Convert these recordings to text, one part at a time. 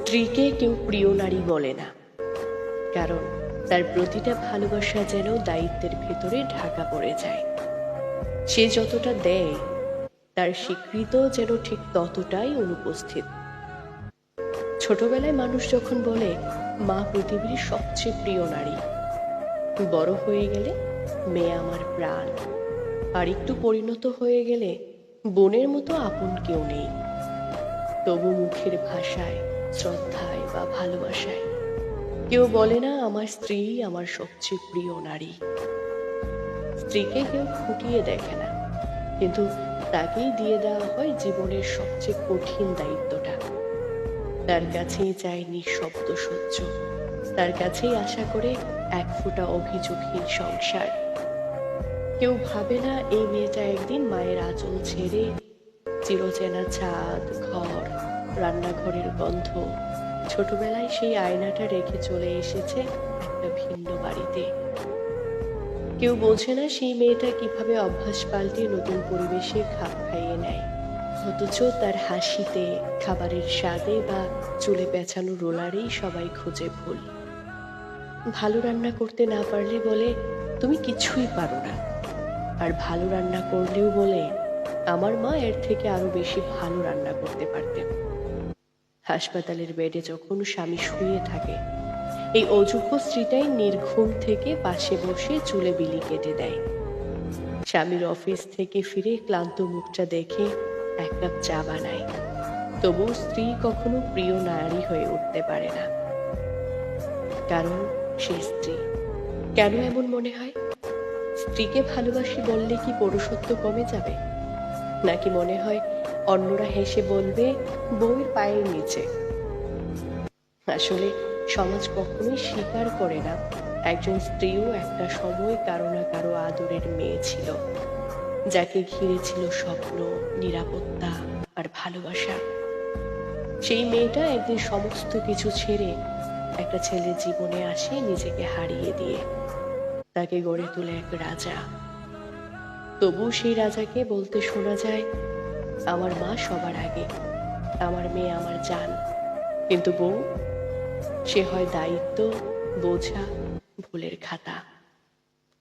স্ত্রীকে কেউ প্রিয় নারী বলে না। কারণ তার প্রতিটা ভালোবাসা যেন দায়িত্বের ভেতরে ঢাকা পড়ে যায়। সে যতটা দেয়, তার স্বীকৃত যেন ঠিক ততটাই অনুপস্থিত। ছোটবেলায় মানুষ যখন বলে, মা পৃথিবীর সবচেয়ে প্রিয় নারী। বড় হয়ে গেলে, মেয়ে আমার প্রাণ। আর একটু পরিণত হয়ে গেলে, বোনের মতো আপন কেউ নেই। তবু মুখের ভাষায় শ্রদ্ধায় বা ভালোবাসায়। কেউ বলে না, আমার স্ত্রী আমার সবচেয়ে প্রিয় নারী। স্ত্রীকে কেউ ফুটিয়ে দেখে না। কিন্তু তাকেই দিয়ে দেওয়া হয় জীবনের সবচেয়ে কঠিন দায়িত্বটা। তার কাছেই চায় নিঃশব্দ সহ্য। তার কাছেই আশা করে এক ফোঁটা অভিযোগহীন সংসার। কেউ ভাবে না, এই মেয়েটা একদিন মায়ের আঁচল ছেড়ে চিরচেনা ছাদ, ঘর রান্নাঘরের গন্ধ। ছোটবেলায় সেই আয়নাটা রেখে চলে এসেছে একটা ভিন্ন বাড়িতে। কেউ বোঝে না সেই মেয়েটা কীভাবে অভ্যাস পাল্টে নতুন পরিবেশে খাপ খাইয়ে নেয়। অথচ তার হাসিতে, খাবারের স্বাদে বা চুলে পেঁচানো রোলারেই সবাই খুঁজে ভুল। ভালো রান্না করতে না পারলে বলে, তুমি কিছুই পারো না। আর ভালো রান্না করলেও বলে, আমার মা এর থেকে আরও বেশি ভালো রান্না করতে পারতেন। হাসপাতালের বেডে যখন স্বামী শুয়ে থাকে, এই অযোগ্য স্ত্রীটাই নির্ঘুম থেকে পাশে বসে চুলে বিলি কেটে দেয়। স্বামীর অফিস থেকে ফিরে ক্লান্ত মুখটা দেখে এক কাপ চা বানায়। তবু স্ত্রী কখনো প্রিয় নারী হয়ে উঠতে পারে না। কারণ সে স্ত্রী। কেন এমন মনে হয়? স্ত্রীকে ভালোবাসি বললে কি পৌরুষত্ব কমে যাবে? নাকি মনে হয় অন্যরা হেসে বলবে, বউয়ের পায়ের নিচে আসলে সমাজ কখনোই স্বীকার করে না। একজন স্ত্রীও একটা সময় কারও না কারও আদরের মেয়ে ছিল, যাকে ঘিরে ছিল স্বপ্ন, নিরাপত্তা আর ভালোবাসা। সেই মেয়েটা একদিন সমস্ত কিছু ছেড়ে একটা ছেলের জীবনে আসে নিজেকে হারিয়ে দিয়ে। তাকে গড়ে তোলে এক রাজা। তবু সেই রাজাকে বলতে শোনা যায়, আমার মা সবার আগে, আমার মেয়ে আমার জান। কিন্তু বউ, সে হয় দায়িত্ব, বোঝা, ভুলের খাতা।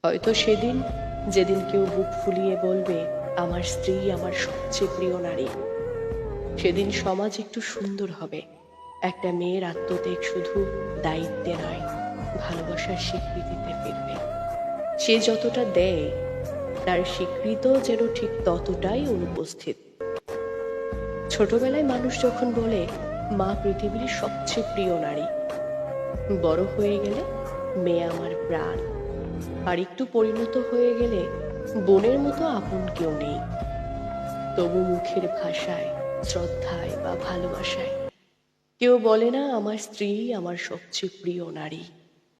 হয়তো সেদিন, যেদিন কেউ বুক ফুলিয়ে বলবে, আমার স্ত্রী আমার সবচেয়ে প্রিয় নারী। সেদিন সমাজ একটু সুন্দর হবে। একটা মেয়ের আত্মত্যাগ শুধু দায়িত্বে নয়, ভালোবাসার স্বীকৃতিতে ফিরবে। সে যতটা দেয় তার স্বীকৃত যেন ঠিক ততটাই অনুপস্থিত। ছোটবেলায় মানুষ যখন বলে, মা পৃথিবীর সবচেয়ে প্রিয় নারী। বড় হয়ে গেলে, মেয়ে আমার প্রাণ। আর একটু পরিণত হয়ে গেলে, বোনের মতো আপন কেউ নেই। তবু মুখের ভাষায়, শ্রদ্ধায় বা ভালোবাসায় কেউ বলে না, আমার স্ত্রী আমার সবচেয়ে প্রিয় নারী।